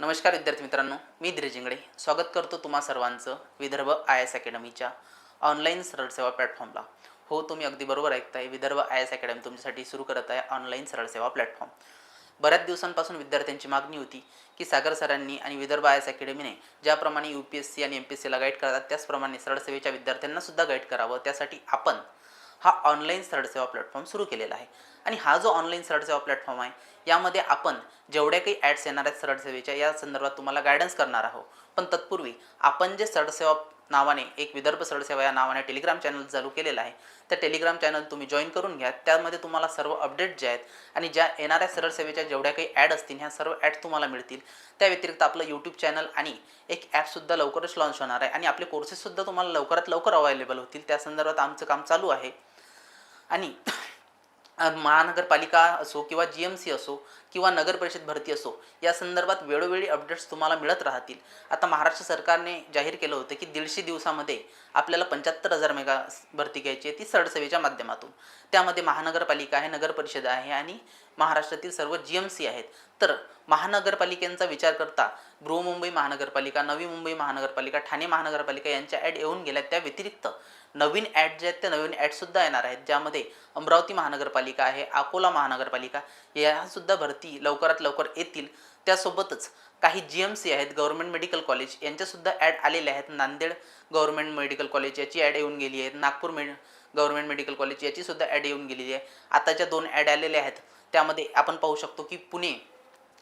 नमस्कार विद्यार्थी मित्रांनो मी धीरजिंगडे स्वागत करतो तुम्हा सर्वांचं विदर्भ आय एस अकॅडमीच्या ऑनलाईन सरळ सेवा प्लॅटफॉर्मला. हो तुम्ही अगदी बरोबर ऐकताय विदर्भ आय एस अकॅडमी तुमच्यासाठी सुरू करत आहे ऑनलाईन सरळ सेवा प्लॅटफॉर्म. बऱ्याच दिवसांपासून विद्यार्थ्यांची मागणी होती की सागर सरांनी आणि विदर्भ आय एस अकॅडमीने ज्याप्रमाणे यू पी एस सी आणि एम पी एस सीला गाईड करतात त्याचप्रमाणे सरळ सेवेच्या विद्यार्थ्यांनासुद्धा गाईड करावं. त्यासाठी आपण हा ऑनलाईन सरळसेवा प्लॅटफॉर्म सुरू केलेला आहे. आणि हा जो ऑनलाईन सरळसेवा प्लॅटफॉर्म आहे यामध्ये आपण जेवढ्या काही ॲड्स येणार आहेत सरळसेवेच्या या संदर्भात तुम्हाला गायडन्स करणार आहोत. पण तत्पूर्वी आपण जे सरळसेवा नावाने एक विदर्भ सरळसेवा या नावाने टेलिग्राम चॅनल चालू केलेलं आहे. त्या टेलिग्राम चॅनल तुम्ही जॉईन करून घ्या. त्यामध्ये तुम्हाला सर्व अपडेट जे आहेत आणि ज्या येणाऱ्या सरळसेवेच्या जेवढ्या काही ॲड असतील ह्या सर्व ॲड तुम्हाला मिळतील. त्या व्यतिरिक्त आपलं यूट्यूब चॅनल आणि एक ॲपसुद्धा लवकरच लॉन्च होणार आहे आणि आपले कोर्सेससुद्धा तुम्हाला लवकरात लवकर अवेलेबल होतील. त्या संदर्भात आमचं काम चालू आहे. आणि महानगरपालिका असो किंवा जी एम सी असो किंवा नगर परिषद भरती असो या संदर्भात वेळोवेळी अपडेट्स तुम्हाला मिळत राहतील. आता महाराष्ट्र सरकारने जाहीर केलं होतं की दीडशे दिवसामध्ये आपल्याला पंच्याहत्तर हजार मेगा भरती घ्यायची आहे ती सडसेवेच्या माध्यमातून. त्यामध्ये महानगरपालिका आहे नगर परिषद आहे आणि महाराष्ट्रातील सर्व जी एम सी आहेत. तर महानगरपालिकेंचा विचार करता बृहमुंबई महानगरपालिका नवी मुंबई महानगरपालिका ठाणे महानगरपालिका यांच्या ॲड येऊन गेल्या त्या व्यतिरिक्त नवीन ॲड जे आहेत त्या नवीन ॲडसुद्धा येणार आहेत. ज्यामध्ये अमरावती महानगरपालिका आहे अकोला महानगरपालिका यासुद्धा भरती लवकरात लवकर येतील. त्यासोबतच काही जी एम सी आहेत गव्हर्नमेंट मेडिकल कॉलेज यांच्यासुद्धा ॲड आलेल्या आहेत. नांदेड गव्हर्नमेंट मेडिकल कॉलेज याची ॲड येऊन गेली आहे. Nagpur med government medical college याचीसुद्धा ॲड येऊन गेलेली आहे. आताच्या दोन ॲड आलेल्या आहेत. त्यामध्ये आपण पाहू शकतो की पुणे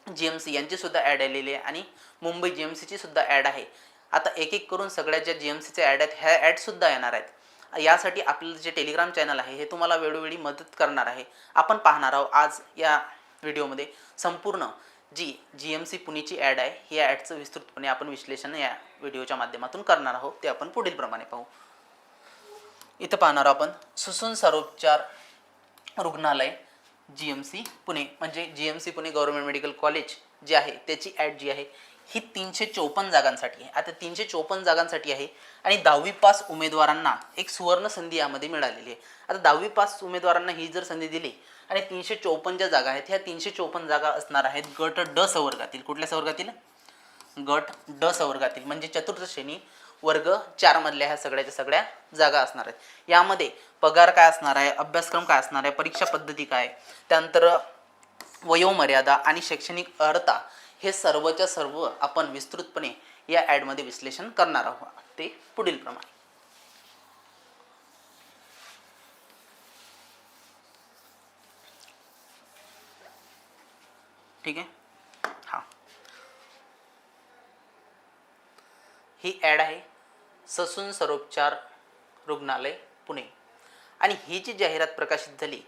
जी एम सी यांचीसुद्धा ॲड आलेली आहे आणि मुंबई जी एम सीचीसुद्धा ॲड आहे. आता एक एक करून सगळ्या ज्या जी एम सीचे ॲड आहेत ह्या ॲडसुद्धा येणार आहेत. यासाठी आपलं जे टेलिग्राम चॅनल आहे हे तुम्हाला वेळोवेळी मदत करणार आहे. आपण पाहणार आहोत आज या व्हिडिओमध्ये संपूर्ण जी जी एम सी पुणेची ॲड आहे या ॲडचं विस्तृतपणे आपण विश्लेषण या व्हिडिओच्या माध्यमातून करणार आहोत. ते आपण पुढील प्रमाणे पाहू. इथं पाहणार आपण सुसून सरोपचार रुग्णालय जी एम सी पुणे. म्हणजे G M C Pune government medical college जे आहे त्याची ॲड जी आहे ही तीनशे चौपन्न जागांसाठी आहे. आता तीनशे चौपन्न जागांसाठी आहे आणि दहावी पास उमेदवारांना एक सुवर्ण संधी यामध्ये मिळालेली आहे. आता दहावी पास उमेदवारांना ही जर संधी दिली आणि तीनशे चौपन्न ज्या जागा आहेत ह्या तीनशे चौपन्न जागा असणार आहेत गट ड संवर्गातील. कुठल्या संवर्गातील? गट ड संवर्गातील. म्हणजे चतुर्थ श्रेणी वर्ग चारमधल्या ह्या सगळ्याच्या सगळ्या जागा असणार आहेत. यामध्ये पगार काय असणार आहे? अभ्यासक्रम काय असणार आहे? परीक्षा पद्धती काय? त्यानंतर वयोमर्यादा आणि शैक्षणिक अर्हता हे सर्वच्या सर्व आपण विस्तृतपणे या ॲडमध्ये विश्लेषण करणार आहोत. ते पुढील प्रमाणे. ठीक आहे? हां. ही ॲड आहे ससून सरोपचार रुग्णालय पुणे. आणि ही जी जाहिरात प्रकाशित झाली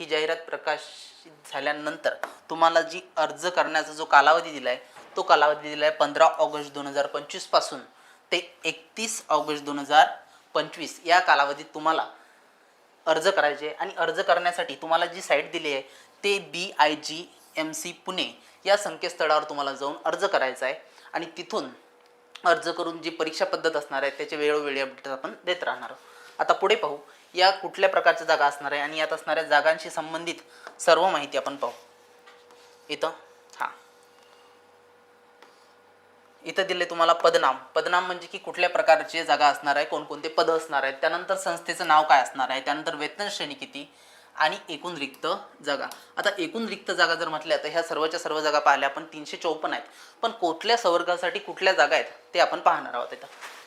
ही जाहिरात प्रकाशित झाल्यानंतर तुम्हाला जी अर्ज करण्याचा जो कालावधी दिला आहे तो कालावधी दिला आहे पंधरा ऑगस्ट दोन हजार पंचवीसपासून ते एकतीस ऑगस्ट दोन हजार पंचवीस या कालावधीत तुम्हाला अर्ज करायचे आहे. आणि अर्ज करण्यासाठी तुम्हाला जी साईट दिली आहे ते B I G M C Pune या संकेतस्थळावर तुम्हाला जाऊन अर्ज करायचा आहे. आणि तिथून अर्ज करून जी परीक्षा पद्धत असणार आहे त्याचे वेळोवेळी अपडेट आपण देत राहणार आहोत. आता पुढे पाहू. या कुठल्या प्रकारच्या जागा असणार आहे? आणि यात असणाऱ्या जागांशी संबंधित सर्व माहिती आपण पाहू. इथं? हां. इथं दिले तुम्हाला पदनाम. पदनाम म्हणजे की कुठल्या प्रकारची जागा असणार आहे कोणकोणते पद असणार आहेत त्यानंतर संस्थेचं नाव काय असणार आहे त्यानंतर वेतन श्रेणी किती आणि एकूण रिक्त जागा. आता एकूण रिक्त जागा जर म्हटल्या तर ह्या सर्वच्या सर्व जागा पाहिल्या आपण तीनशे चौपन्न आहेत. पण कुठल्या संवर्गासाठी कुठल्या जागा आहेत ते आपण पाहणार आहोत इथं.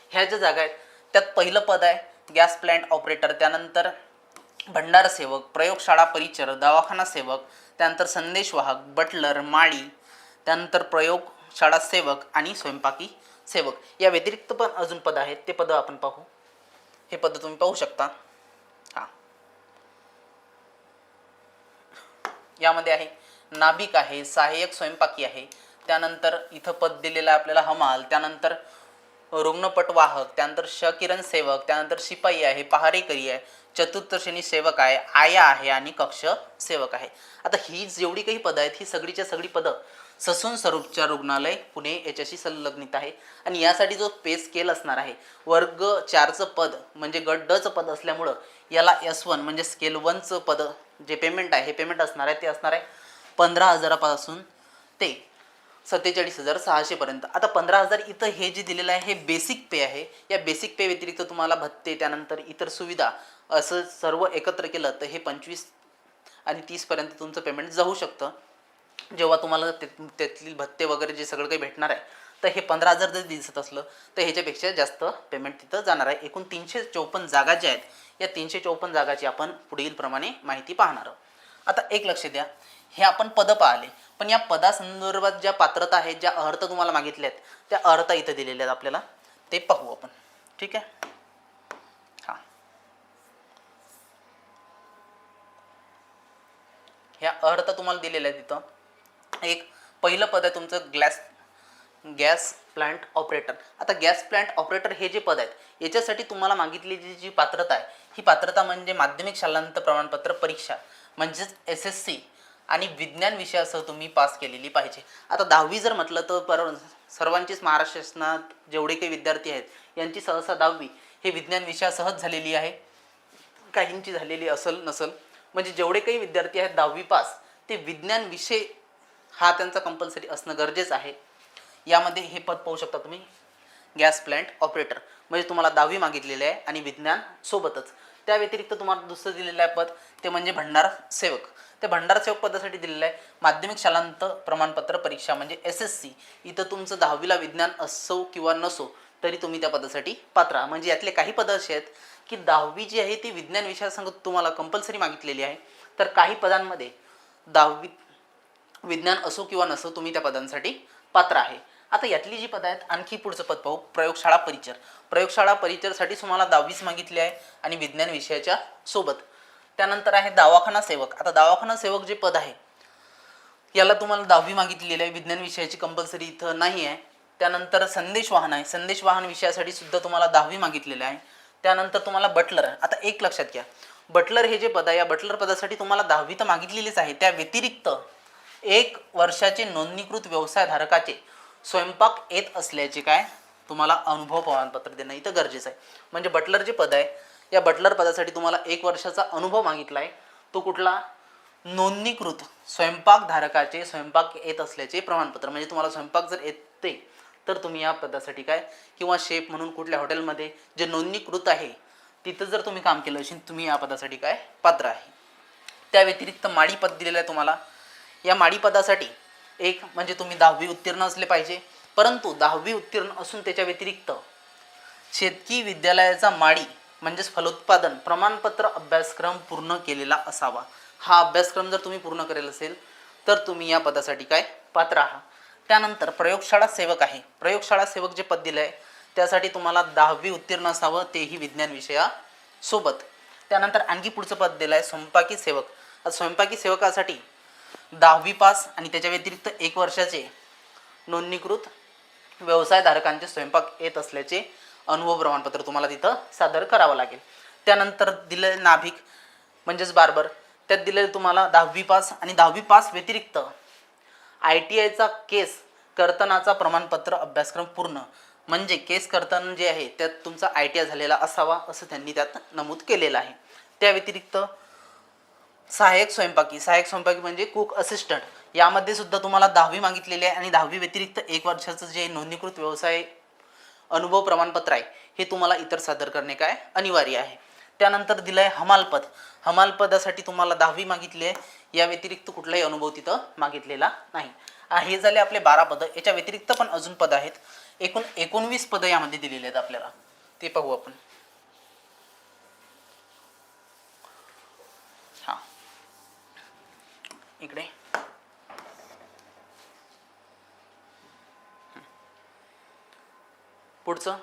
ह्या ज्या जागा आहेत त्यात पहिलं पद आहे गॅस प्लॅन्ट ऑपरेटर त्यानंतर भंडार सेवक प्रयोगशाळा परिचर दवाखाना सेवक त्यानंतर संदेशवाहक बटलर माळी त्यानंतर प्रयोगशाळा सेवक आणि स्वयंपाकी सेवक. या व्यतिरिक्त पण अजून पद आहेत. ते पद आपण पाहू. हे पद तुम्ही पाहू शकता. हां. यामध्ये आहे नाभिक आहे सहाय्यक स्वयंपाकी आहे. त्यानंतर इथं पद दिलेलं आहे आपल्याला हमाल. त्यानंतर रुग्णपटवाहक त्यानंतर शकिरण सेवक त्यानंतर शिपाई आहे पहारेकरी आहे चतुर्थ श्रेणी सेवक आहे आया आहे आणि कक्ष सेवक आहे. आता ही जेवढी काही पदं आहेत ही सगळीच्या सगळी पदं ससून स्वरूपच्या रुग्णालय पुणे याच्याशी संलग्नित आहे. आणि यासाठी जो पे स्केल असणार आहे वर्ग चारचं पद म्हणजे गट डचं पद असल्यामुळं याला एस वन म्हणजे स्केल वनचं पद जे पेमेंट आहे हे पेमेंट असणार आहे ते असणार आहे पंधरा हजारापासून ते सत्तेचाळीस हजार सहाशेपर्यंत आता पंधरा हजार इथं हे जे दिलेलं आहे हे बेसिक पे आहे. या बेसिक पे व्यतिरिक्त तुम्हाला भत्ते त्यानंतर इतर सुविधा असं सर्व एकत्र केलं तर हे पंचवीस आणि तीसपर्यंत तुमचं पेमेंट जाऊ शकतं. जेव्हा तुम्हाला ते त्यातील भत्ते वगैरे जे सगळं काही भेटणार आहे तर हे पंधरा हजार जर दिसत असलं तर ह्याच्यापेक्षा जास्त पेमेंट तिथं जाणार आहे. एकूण तीनशे चौपन्न जागा ज्या आहेत या तीनशे चौपन्न जागाची आपण पुढील प्रमाणे माहिती पाहणार आहोत. आता एक लक्ष द्या. हे आपण पदं पाहिले. पण या पदासंदर्भात ज्या पात्रता आहेत ज्या अर्थ तुम्हाला मागितल्या आहेत त्या अर्थ इथं दिलेल्या आहेत आपल्याला. ते पाहू आपण. ठीक आहे? हां. ह्या अर्थ तुम्हाला दिलेल्या आहेत तिथं एक पहिलं पद आहे तुमचं ग्लॅस गॅस प्लांट ऑपरेटर. आता गॅस प्लांट ऑपरेटर हे जे पद आहेत याच्यासाठी तुम्हाला मागितलेली जी पात्रता आहे ही पात्रता म्हणजे माध्यमिक शालांत प्रमाणपत्र परीक्षा म्हणजेच एस एस सी. आणि विज्ञान विषयासह तुम्ही पास केलेली पाहिजे. आता दहावी जर म्हटलं तर पर सर्वांचीच महाराष्ट्र शासनात जेवढे काही विद्यार्थी आहेत यांची सहसा दहावी हे विज्ञान विषयासहच झालेली आहे. काहींची झालेली असल नसल. म्हणजे जेवढे काही विद्यार्थी आहेत दहावी पास ते विज्ञान विषय हा त्यांचा कंपल्सरी असणं गरजेचं आहे. यामध्ये हे पद पाहू शकता तुम्ही. Gas plant operator. म्हणजे तुम्हाला दहावी मागितलेली आहे आणि विज्ञान सोबतच. त्या व्यतिरिक्त तुम्हाला दुसरं दिलेलं आहे पद ते म्हणजे भंडार सेवक. ते भंडारसेवक पदासाठी दिलेलं आहे. माध्यमिक शालांत प्रमाणपत्र परीक्षा म्हणजे एस एस सी इथं तुमचं दहावीला विज्ञान असो किंवा नसो तरी तुम्ही त्या पदासाठी पात्र म्हणजे यातले काही पदं असे आहेत की दहावी जी आहे ती विज्ञान विषयासंगत तुम्हाला कंपल्सरी मागितलेली आहे. तर काही पदांमध्ये दहावी विज्ञान असो किंवा नसो तुम्ही त्या पदांसाठी पात्र आहे. आता यातली जी पदं आहेत आणखी पुढचं पद पाहू. प्रयोगशाळा परिचर. प्रयोगशाळा परिचरसाठी तुम्हाला दहावीच मागितली आहे आणि विज्ञान विषयाच्या सोबत. त्यानंतर आहे दवाखाना सेवक. आता दवाखाना सेवक जे पद आहे याला तुम्हाला दहावी मागितलेली आहे विज्ञान विषयाची कंपल्सरी इथं नाही आहे त्यानंतर संदेश वाहन आहे. संदेश वाहन विषयासाठी सुद्धा तुम्हाला दहावी मागितलेलं आहे. त्यानंतर तुम्हाला बटलर आहे. आता एक लक्षात घ्या. बटलर हे जे पद आहे या बटलर पदासाठी तुम्हाला दहावी तर मागितलेलीच आहे. त्या व्यतिरिक्त एक वर्षाचे नोंदणीकृत व्यवसायधारकाचे स्वयंपाक येत असल्याचे काय? तुम्हाला अनुभव प्रमाणपत्र देणं इथं गरजेचं आहे. म्हणजे बटलर जे पद आहे या बटलर पदासाठी तुम्हाला एक वर्षाचा अनुभव मागितला आहे तो कुठला? नोंदणीकृत स्वयंपाकधारकाचे स्वयंपाक येत असल्याचे प्रमाणपत्र. म्हणजे तुम्हाला स्वयंपाक जर येते तर तुम्ही या पदासाठी काय? किंवा शेफ म्हणून कुठल्या हॉटेलमध्ये जे नोंदणीकृत आहे तिथं जर तुम्ही काम केलं असेल तुम्ही या पदासाठी काय? पात्र आहे. त्या व्यतिरिक्त माडी पद दिलेलं आहे तुम्हाला. या माडी पदासाठी एक म्हणजे तुम्ही दहावी उत्तीर्ण असले पाहिजे. परंतु दहावी उत्तीर्ण असून त्याच्या व्यतिरिक्त शेतकी विद्यालयाचा माडी म्हणजेच फलोत्पादन प्रमाणपत्र अभ्यासक्रम पूर्ण केलेला असावा. हा अभ्यासक्रम जर तुम्ही पूर्ण करेल असेल तर तुम्ही या पदासाठी काय? पात्र आहात. त्यानंतर प्रयोगशाळा सेवक आहे. प्रयोगशाळा सेवक जे पद दिलं आहे त्यासाठी तुम्हाला दहावी उत्तीर्ण असावं तेही विज्ञान विषयासोबत. त्यानंतर आणखी पुढचं पद दिलं आहे स्वयंपाकी सेवक. स्वयंपाकी सेवकासाठी दहावी पास आणि त्याच्या व्यतिरिक्त एक वर्षाचे नोंदणीकृत व्यवसायधारकांचे स्वयंपाक येत असल्याचे अनुभव प्रमाणपत्र तुम्हाला तिथं सादर करावं लागेल. त्यानंतर दिलं नाभिक म्हणजेच बार्बर त्यात दिलेलं तुम्हाला दहावी पास आणि दहावी पास व्यतिरिक्त आय टी आयचा केस कर्तनाचा प्रमाणपत्र अभ्यासक्रम पूर्ण. म्हणजे केस कर्तन जे आहे त्यात तुमचा आय टी आय झालेला असावा असं त्यांनी त्यात नमूद केलेलं आहे. त्या व्यतिरिक्त सहाय्यक स्वयंपाकी. सहाय्यक स्वयंपाकी म्हणजे कुक असिस्टंट यामध्ये सुद्धा तुम्हाला दहावी मागितलेली आहे आणि दहावी व्यतिरिक्त एक वर्षाचं जे नोंदणीकृत व्यवसाय अनुभव प्रमाणपत्र आहे हे तुम्हाला इतर सादर करणे काय अनिवार्य आहे. त्यानंतर दिलं आहे हमालपद. हमालपदासाठी तुम्हाला दहावी मागितली आहे. या व्यतिरिक्त कुठलाही अनुभव तिथं मागितलेला नाही. हे झाले आपले बारा पदं. याच्या व्यतिरिक्त पण अजून पदं आहेत. एकूण एकोणवीस पदं यामध्ये दिलेली आहेत आपल्याला. ते पाहू आपण. इकडे. पुढचं.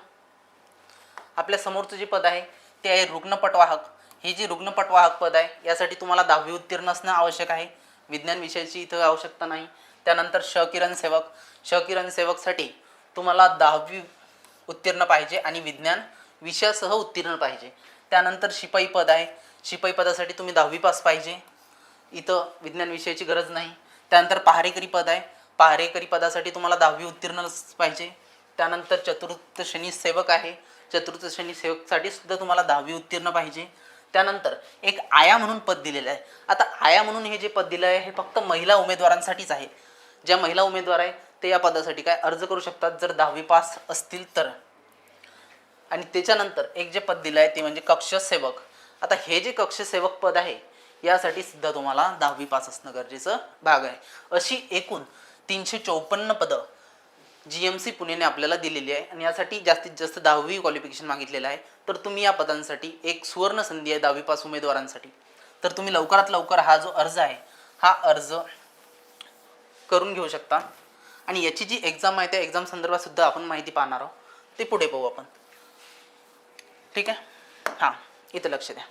आपल्या समोरचं जे पद आहे ते आहे रुग्णपटवाहक. हे जे रुग्णपटवाहक पद आहे यासाठी तुम्हाला दहावी उत्तीर्ण असणं आवश्यक आहे. विज्ञान विषयाची इथं आवश्यकता नाही. त्यानंतर शकिरण सेवक. शकिरण सेवकसाठी तुम्हाला दहावी उत्तीर्ण पाहिजे आणि विज्ञान विषयासह उत्तीर्ण पाहिजे. त्यानंतर शिपाई पद आहे. शिपाई पदासाठी तुम्ही दहावी पास पाहिजे. इथं विज्ञान विषयाची गरज नाही. त्यानंतर पहारेकरी पद आहे. पहारेकरी पदासाठी तुम्हाला दहावी उत्तीर्णच पाहिजे. त्यानंतर चतुर्थ श्रेणी सेवक आहे. चतुर्थ श्रेणी सेवकसाठी सुद्धा तुम्हाला दहावी उत्तीर्ण पाहिजे. त्यानंतर एक आया म्हणून पद दिलेलं आहे. आता आया म्हणून हे जे पद दिलं आहे हे फक्त महिला उमेदवारांसाठीच आहे. ज्या महिला उमेदवार आहे ते या पदासाठी काय अर्ज करू शकतात? जर दहावी पास असतील तर. आणि त्याच्यानंतर एक जे पद दिलं आहे ते म्हणजे कक्ष सेवक आता हे जे कक्ष सेवक पद आहे यासाठी सुद्धा तुम्हाला दहावी पास असणं गरजेचं भाग आहे. अशी एकूण तीनशे चौपन्न पदं जी एम सी पुणेने आपल्याला दिलेली आहे आणि यासाठी जास्तीत जास्त दहावी क्वालिफिकेशन मागितलेलं आहे. तर तुम्ही या पदांसाठी एक सुवर्ण संधी आहे दहावी पास उमेदवारांसाठी. तर तुम्ही लवकरात लवकर हा जो अर्ज आहे हा अर्ज करून घेऊ शकता. आणि याची जी एक्झाम आहे त्या एक्झाम संदर्भात सुद्धा आपण माहिती पाहणार आहोत. ते पुढे पाहू आपण. ठीक आहे? हां इथं लक्ष द्या.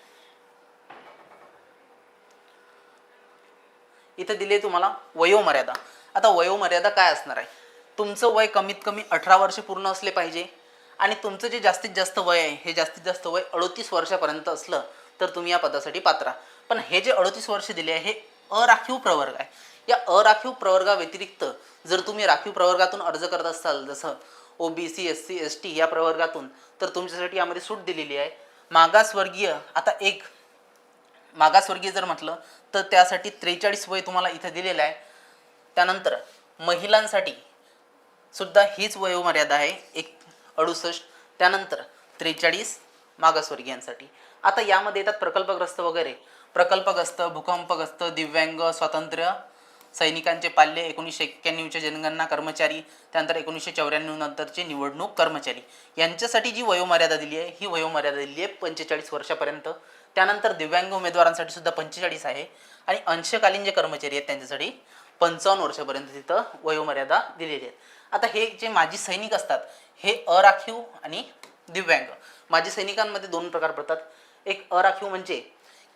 इथं दिले तुम्हाला वयोमर्यादा. आता वयोमर्यादा काय असणार आहे? तुमचं वय कमीत कमी अठरा वर्ष पूर्ण असले पाहिजे आणि तुमचं जे जास्तीत जास्त वय आहे हे जास्तीत जास्त वय अडोतीस वर्षापर्यंत असलं तर तुम्ही या पदासाठी पात्र. पण हे जे अडोतीस वर्ष दिले आहे हे अराखीव प्रवर्ग आहे. या अराखीव प्रवर्गाव्यतिरिक्त जर तुम्ही राखीव प्रवर्गातून अर्ज करत असाल जसं O B C S C S T या प्रवर्गातून तर तुमच्यासाठी यामध्ये सूट दिलेली आहे. मागासवर्गीय आता एक मागासवर्गीय जर म्हटलं तर त्यासाठी त्रेचाळीस वय तुम्हाला इथं दिलेलं आहे. त्यानंतर महिलांसाठी सुद्धा हीच वयोमर्यादा आहे एक अडुसष्ट. त्यानंतर त्रेचाळीस मागासवर्गीयांसाठी. आता यामध्ये येतात प्रकल्पग्रस्त वगैरे. प्रकल्पग्रस्त भूकंपग्रस्त दिव्यांग स्वातंत्र्य सैनिकांचे पाल्य एकोणीसशे एक्क्याण्णवचे जनगणना कर्मचारी त्यानंतर एकोणीसशे चौऱ्याण्णव नंतरचे निवडणूक कर्मचारी. यांच्यासाठी जी वयोमर्यादा दिली आहे ही वयोमर्यादा दिली आहे पंचेचाळीस वर्षापर्यंत. त्यानंतर दिव्यांग उमेदवारांसाठी सुद्धा पंचेचाळीस आहे. आणि अंशकालीन जे कर्मचारी आहेत त्यांच्यासाठी पंचावन्न वर्षापर्यंत तिथं वयोमर्यादा दिलेली आहे आता हे जे माजी सैनिक असतात हे अराखीव आणि दिव्यांग. माजी सैनिकांमध्ये दोन प्रकार पडतात. एक अराखीव म्हणजे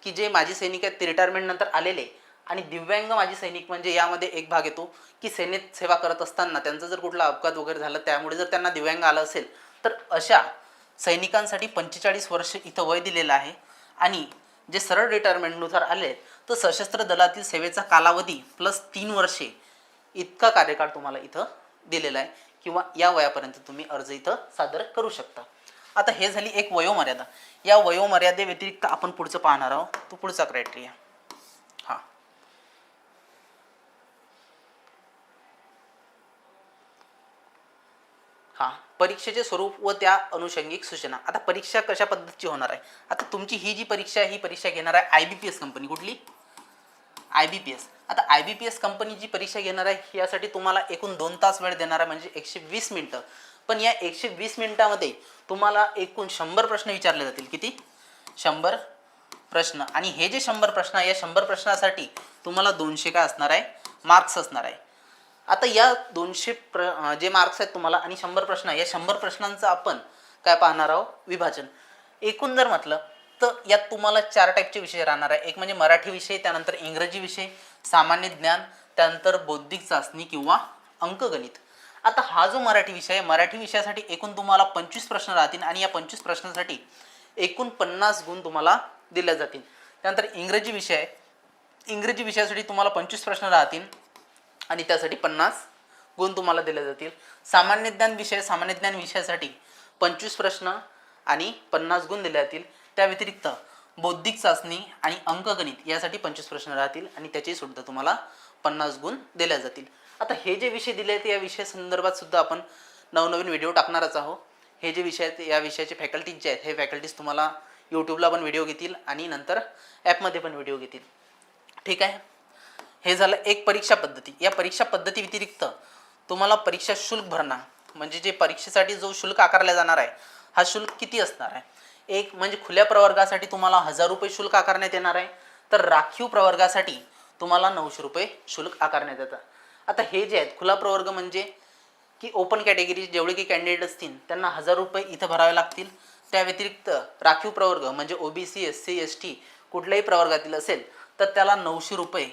की जे माजी सैनिक आहेत ते रिटायरमेंट नंतर आलेले आणि दिव्यांग माजी सैनिक म्हणजे यामध्ये एक भाग येतो की सेनेत सेवा करत असताना त्यांचा जर कुठला अपघात वगैरे झाला त्यामुळे जर त्यांना दिव्यांग आलं असेल तर अशा सैनिकांसाठी पंचेचाळीस वर्ष इथं वय दिलेलं आहे. आणि जे सरळ रिटायरमेंटनुसार आले तर सशस्त्र दलातील सेवेचा कालावधी प्लस तीन वर्षे इतका कार्यकाळ तुम्हाला इथं दिलेला आहे किंवा या वयापर्यंत तुम्ही अर्ज इथं सादर करू शकता. आता हे झाली एक वयोमर्यादा. या वयोमर्यादेव्यतिरिक्त आपण पुढचं पाहणार आहोत. तो पुढचा क्रायटेरिया हां हां परीक्षेचे स्वरूप व त्या अनुषंगिक सूचना. आता परीक्षा कशा पद्धतीची होणार आहे? आता तुमची ही जी परीक्षा आहे ही परीक्षा घेणार आहे I B P S company कुठली? आय बी पी एस आता I B P S company जी परीक्षा घेणार आहे यासाठी तुम्हाला एकूण दोन तास वेळ देणार आहे म्हणजे एकशे वीस मिनटं. पण या एकशे वीस मिनिटामध्ये तुम्हाला एकूण शंभर प्रश्न विचारले जातील. किती? शंभर प्रश्न. आणि हे जे शंभर प्रश्न आहे या शंभर प्रश्नासाठी तुम्हाला दोनशे काय असणार आहे? मार्क्स असणार आहे. आता या दोनशे प्र जे मार्क्स आहेत तुम्हाला आणि शंभर प्रश्न आहे या शंभर प्रश्नांचं आपण काय पाहणार आहोत? विभाजन. एकूण जर म्हटलं तर यात तुम्हाला चार टाईपचे विषय राहणार आहे. एक म्हणजे मराठी विषय त्यानंतर इंग्रजी विषय सामान्य ज्ञान त्यानंतर बौद्धिक चाचणी किंवा अंकगणित. आता हा जो मराठी विषय आहे मराठी विषयासाठी एकूण तुम्हाला पंचवीस प्रश्न राहतील आणि या पंचवीस प्रश्नांसाठी एकूण पन्नास गुण तुम्हाला दिल्या जातील. त्यानंतर इंग्रजी विषय इंग्रजी विषयासाठी तुम्हाला पंचवीस प्रश्न राहतील. आणि त्यासाठी पन्नास गुण तुम्हाला दिले जातील. सामान्य ज्ञान विषय सामान्य ज्ञान विषयासाठी पंचवीस प्रश्न आणि पन्नास गुण दिले जातील. त्या व्यतिरिक्त बौद्धिक चाचणी आणि अंकगणित यासाठी पंचवीस प्रश्न राहतील आणि त्याची सुद्धा तुम्हाला पन्नास गुण दिले जातील. आता हे जे विषय दिले आहेत या विषय संदर्भात सुद्धा आपण नवनवीन व्हिडिओ टाकणारच आहोत. हे जे विषय आहेत या विषयाचे फॅकल्टीज जे आहेत हे फॅकल्टीज तुम्हाला यूट्यूबला पण व्हिडिओ घेतील आणि नंतर ॲपमध्ये पण व्हिडिओ घेतील. ठीक आहे? हे झालं एक परीक्षा पद्धती. या परीक्षा पद्धती व्यतिरिक्त तुम्हाला परीक्षा शुल्क भरणा. म्हणजे जे परीक्षेसाठी जो शुल्क आकारला जाणार आहे हा शुल्क किती असणार आहे? एक म्हणजे खुल्या प्रवर्गासाठी तुम्हाला हजार रुपये शुल्क आकारण्यात येणार आहे तर राखीव प्रवर्गासाठी तुम्हाला नऊशे रुपये शुल्क आकारण्यात येतं. आता हे जे आहेत खुला प्रवर्ग म्हणजे की ओपन कॅटेगरी जेवढे काही कॅन्डिडेट असतील त्यांना हजार रुपये इथं भरावे लागतील. त्या व्यतिरिक्त राखीव प्रवर्ग म्हणजे OBC S C S T कुठल्याही प्रवर्गातील असेल तर त्याला नऊशे रुपये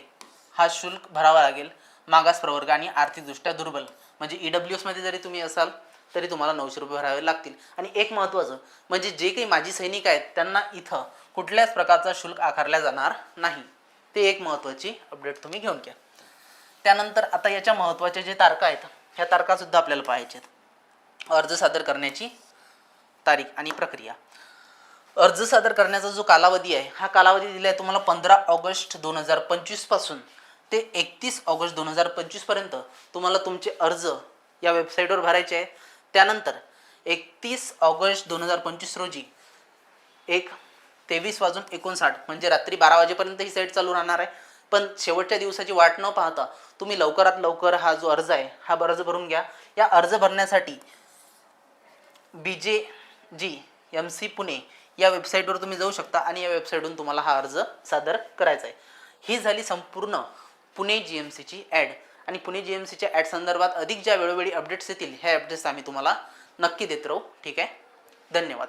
हा शुल्क भरावा लागेल. मागास प्रवर्ग आणि आर्थिकदृष्ट्या दुर्बल. म्हणजे ई डब्ल्यू एसमध्ये जरी तुम्ही असाल तरी तुम्हाला नऊशे रुपये भरावे लागतील. आणि एक महत्त्वाचं म्हणजे जे काही माजी सैनिक आहेत त्यांना इथं कुठल्याच प्रकारचा शुल्क आकारला जाणार नाही. ते एक महत्त्वाची अपडेट तुम्ही घेऊन घ्या. त्यानंतर आता याच्या महत्त्वाच्या जे तारखा आहेत ह्या तारखासुद्धा आपल्याला पाहायच्या आहेत. अर्ज सादर करण्याची तारीख आणि प्रक्रिया. अर्ज सादर करण्याचा जो कालावधी आहे हा कालावधी दिला आहे तुम्हाला पंधरा ऑगस्ट दोन हजार पंचवीसपासून ते एकतीस ऑगस्ट दोन हजार पंचवीसपर्यंत तुम्हाला तुमचे अर्ज या वेबसाईटवर भरायचे आहे. त्यानंतर एकतीस ऑगस्ट दोन हजार पंचवीस रोजी एक तेवीस वाजून एकोणसाठ म्हणजे रात्री बारा वाजेपर्यंत ही साईट चालू राहणार आहे. पण शेवटच्या दिवसाची वाट न पाहता तुम्ही लवकरात लवकर हा जो अर्ज आहे हा अर्ज भरून घ्या. या अर्ज भरण्यासाठी बी जे जी एम सी पुणे या वेबसाईटवर तुम्ही जाऊ शकता आणि या वेबसाईटवरून तुम्हाला हा अर्ज सादर करायचा आहे. ही झाली संपूर्ण पुणे जी एम सीची ॲड आणि पुणे जी एम सीच्या ॲड संदर्भात अधिक ज्या वेळोवेळी अपडेट्स येतील ह्या अपडेट्स आम्ही तुम्हाला नक्की देत राहू. ठीक आहे? धन्यवाद.